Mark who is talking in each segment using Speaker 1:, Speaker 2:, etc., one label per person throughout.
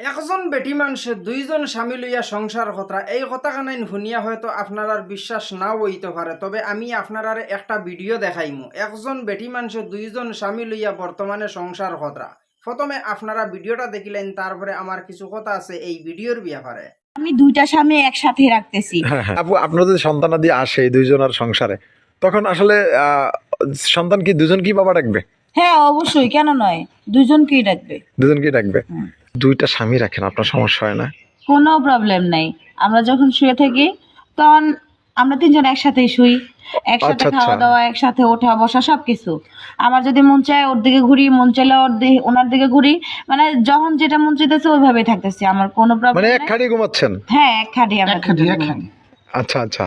Speaker 1: একজন বেটি মানুষে দুইজন স্বামী লইয়া সংসার কথা এই কথাখানাইন শুনিয়া হয়তো আপনার বিশ্বাস নাও হইতে পারে তবে আমি আপনার একটা ভিডিও দেখাইমু। একজন বেটি মানুষে দুইজন স্বামী লইয়া বর্তমানে সংসার কথা। প্রথমে আপনারা ভিডিওটা দেখিলেন তারপরে আমার কিছু কথা আছে এই ভিডিওর ব্যাপারে
Speaker 2: আমি দুইটা স্বামী একসাথে রাখতেছি
Speaker 3: হ্যাঁ, হ্যাঁ। আপু আপনার যদি সন্তানাদি আসে এই দুইজনের সংসারে। তখন আসলে আহ, সন্তান কি দুজন কি বাবা ডাকবে
Speaker 2: হ্যাঁ অবশ্যই। কেন নয়? দুজনকেই রাখবে?
Speaker 3: দুজন কি
Speaker 2: হুম।
Speaker 3: দুইটা স্বামী রাখেন আপনার সমস্যা হয় না?
Speaker 2: কোনো প্রবলেম নাই। আমরা যখন শুয়ে থাকি তখন আমরা তিনজন একসাথেই শুই। একসাথে
Speaker 3: আচ্ছা, আচ্ছা।
Speaker 2: খাওয়া দাওয়া একসাথে ওঠা বসা সবকিছু। আমার যদি মন চায় ওর দিকে ঘুরি মন চাইলে ওর দিকে ওনার দিকে ঘুরি। মানে যখন যেটা মন চাইতেছে ওইভাবেই থাকতেছি আমার কোনো
Speaker 3: মানে
Speaker 2: প্রবলেম
Speaker 3: এক খাড়ি ঘুমাচ্ছেন?
Speaker 2: হ্যাঁ এক খাটি আমরা।
Speaker 3: আচ্ছা আচ্ছা।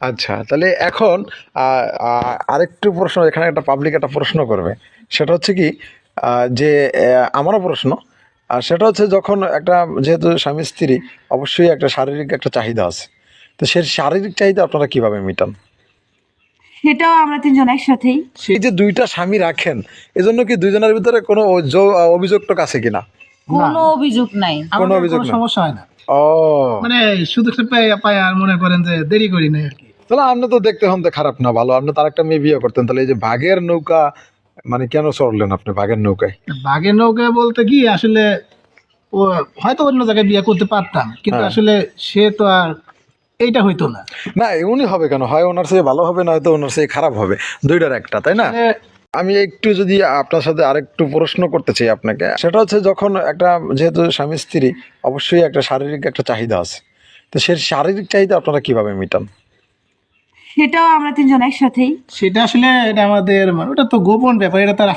Speaker 3: আচ্ছা তাহলে এখন আরেকটু প্রশ্ন এখানে একটা পাবলিক একটা প্রশ্ন করবে। সেটা হচ্ছে কি আহ, যে আহ, আমারও প্রশ্ন আর সেটা হচ্ছে যখন একটা যেহেতু স্বামী স্ত্রী অবশ্যই একটা শারীরিক একটা চাহিদা আছে। তো সে শারীরিক চাহিদা আপনারা কীভাবে মিটান?
Speaker 2: সেটাও আমরা তিনজন একসাথেই।
Speaker 3: সেই যে দুইটা স্বামী রাখেন এজন্য কি দুইজনের ভিতরে কোনো অভিযোগ টোক আছে কিনা?
Speaker 2: কোনো অভিযোগ নাই।
Speaker 3: কোনো অভিযোগ
Speaker 4: সমস্যা হয় না।
Speaker 3: ও।
Speaker 4: মানে শুধু পাই আর মনে করেন যে দেরি করি না আর কি।
Speaker 3: তাহলে আপনি তো দেখতে হন তো খারাপ না ভালো। আপনি তার একটা মেয়ে বিয়ে করতেন তাহলে এই যে বাঘের নৌকা মানে কেন চড়লেন আপনি বাঘের নৌকায়?
Speaker 4: বাঘের নৌকা বলতে কি আসলে ও হয়তো অন্য জায়গায় বিয়ে করতে পারতাম কিন্তু
Speaker 3: হ্যাঁ।
Speaker 4: আসলে সে তো আর এইটা হইতো না।
Speaker 3: না এমনই হবে কেন? হয় ওনার চেয়ে ভালো হবে না হয়তো ওনার চেয়ে খারাপ হবে। দুইটার একটা তাই না? আমি একটু যদি আপনার সাথে আরেকটু প্রশ্ন করতে চাই আপনাকে সেটা হচ্ছে যখন একটা যেহেতু স্বামী স্ত্রী অবশ্যই একটা শারীরিক একটা চাহিদা আছে। তো সে শারীরিক চাহিদা আপনারা কীভাবে মিটান?
Speaker 2: সেটাও আমরা তিনজন একসাথেই।
Speaker 4: সেটা আসলে এটা আমাদের মানে ওটা তো গোপন ব্যাপার এটা তার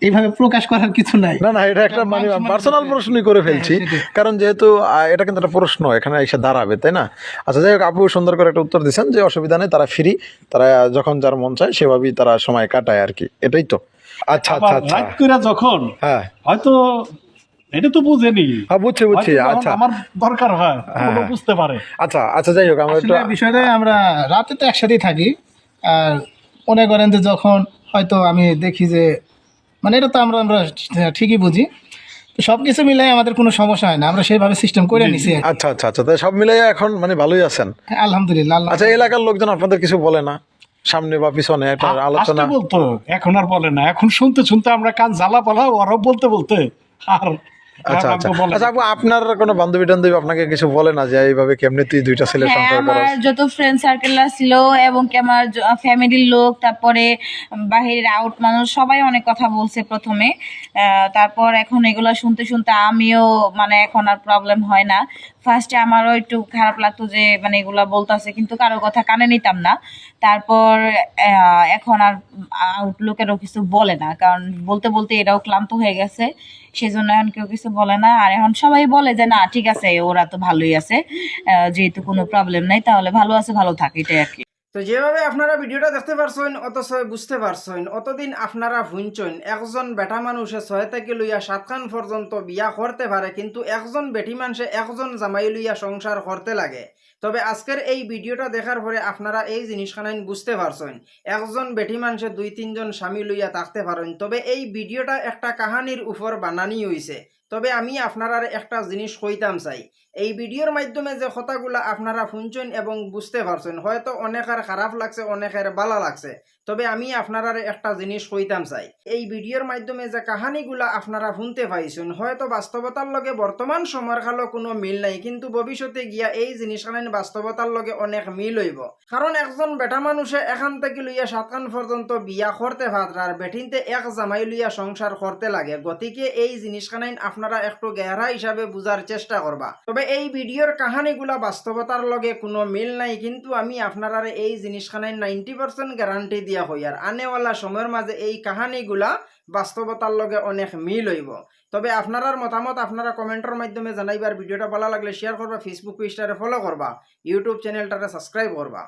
Speaker 4: এইভাবে প্রকাশ করার কিছু নাই।
Speaker 3: না না এটা একটা মানে পার্সোনাল প্রশ্নই করে ফেলছি।
Speaker 4: হ্যাঁ,
Speaker 3: কারণ যেহেতু আহ, এটা কিন্তু একটা প্রশ্ন এখানে এসে দাঁড়াবে তাই না? আচ্ছা যাই হোক আপু সুন্দর করে একটা উত্তর দিচ্ছেন যে অসুবিধা নেই তারা ফ্রি তারা যখন যার মন চায় সেভাবেই তারা সময় কাটায় আর কি। এটাই তো। আচ্ছা আচ্ছা আচ্ছা।
Speaker 5: যখন
Speaker 3: হ্যাঁ।
Speaker 5: হয়তো এটা তো বুঝেনি।
Speaker 3: হ্যাঁ বুঝছি বুঝছি আচ্ছা।
Speaker 5: আমার দরকার হয়
Speaker 3: হ্যাঁ।
Speaker 5: ও বুঝতে পারে।
Speaker 3: আচ্ছা আচ্ছা যাই হোক আমরা একটু
Speaker 4: বিষয়টা আমরা রাতে তো একসাথেই থাকি। আর মনে করেন যে যখন হয়তো আমি দেখি যে মানে এটা তো আমরা আমরা ঠিকই বুঝি। সব কিছু মিলাই আমাদের কোনো সমস্যা হয় না। আমরা সেইভাবে সিস্টেম করে নিছি
Speaker 3: আচ্ছা আচ্ছা আচ্ছা। তাই সব মিলাই এখন মানে ভালোই আছেন?
Speaker 4: হ্যাঁ, আলহামদুলিল্লাহ
Speaker 3: আচ্ছা এলাকার লোকজন আপনাদের কিছু বলে না? সামনে বা পিছনে একটা আলোচনা
Speaker 5: বলতো এখন আর বলে না। এখন শুনতে শুনতে আমরা কান জ্বালা পালা ওরাও বলতে বলতে আর
Speaker 3: আচ্ছা আচ্ছা। আচ্ছা আপু আপনার কোনো বান্ধবী টান্ধবী আপনাকে কিছু বলে না যে এইভাবে কেমনি তুই দুইটা ছেলে
Speaker 2: হ্যাঁ আমার যত ফ্রেন্ড সার্কেল ছিল এবং কি আমার ফ্যামিলির লোক তারপরে বাহিরের আউট মানুষ সবাই অনেক কথা বলছে প্রথমে। তারপর এখন এগুলো শুনতে শুনতে আমিও মানে এখন আর প্রবলেম হয় না। ফার্স্টে আমারও একটু খারাপ লাগতো যে মানে এগুলা বলতেছে কিন্তু কারও কথা কানে নিতাম না। তারপর আহ, এখন আর আউটলুকেরও কিছু বলে না কারণ বলতে বলতে এটাও ক্লান্ত হয়ে গেছে। সেজন্য এখন কেউ কিছু বলে না। আর এখন সবাই বলে যে, না, ঠিক আছে, ওরা তো ভালোই আছে। যেহেতু কোনো প্রবলেম নাই, তাহলে ভালো আছে, ভালো থাকে। এটাই আর কি।
Speaker 1: তো যেভাবে আপনারা ভিডিওটা দেখতে পারছেন, অথচ বুঝতে পারছেন, অতদিন আপনারা ভুঞ্চন একজন বেটা মানুষে ছয় থেকে লইয়া সাতখান পর্যন্ত বিয়া করতে পারে, কিন্তু একজন বেটি মানুষে একজন জামাই লইয়া সংসার করতে লাগে। তবে আজকের এই ভিডিওটা দেখার পরে আপনারা এই জিনিসখানাইন বুঝতে পারছেন, একজন বেটি মানুষে দুই তিনজন স্বামী লইয়া থাকতে পারেন। তবে এই ভিডিওটা একটা কাহানির উপর বানানি হইছে। তবে আমি আপনারা একটা জিনিস কইতাম চাই। এই ভিডিওর মাধ্যমে যে কথাগুলা আপনারা শুনছেন এবং বুঝতে পারছেন, হয়তো অনেকের খারাপ লাগছে, অনেকের ভালো লাগছে। তবে আমি আপনারা একটা জিনিস কইতাম চাই। এই ভিডিওর মাধ্যমে যে কাহানিগুলা আপনারা শুনতে পাইছেন, হয়তো বাস্তবতার লগে বর্তমান সময়ের কালো কোনো মিল নাই, কিন্তু ভবিষ্যতে গিয়া এই জিনিসখান বাস্তবতার লগে অনেক মিল হইব। কারণ একজন বেটা মানুষে এখান থেকে লইয়া সাতখান পর্যন্ত বিয়া করতে ভাতরার বেঠিনতে এক জামাই লইয়া সংসার করতে লাগে, গতিকে এই জিনিসখানাইন আপনারা একটু গেহরা হিসাবে বুঝার চেষ্টা করবা। তবে এই ভিডিওর কাহানিগুলা বাস্তবতার লগে কোনো মিল নাই, কিন্তু আমি আপনারা এই জিনিসখানাইন নাইনটি পার্সেন্ট গ্যারান্টি দিয়া হই, আর আনেওয়ালা সময়ের মাঝে এই কাহানিগুলা বাস্তবতার লগে অনেক মিল হইব। তবে আপনার মতামত আপনারা কমেন্টের মাধ্যমে জানাইবার ভিডিওটা ভালো লাগলে শেয়ার করবা ফেসবুক পেজটারে ফলো করবা ইউটিউব চ্যানেলটারে সাবস্ক্রাইব করবা।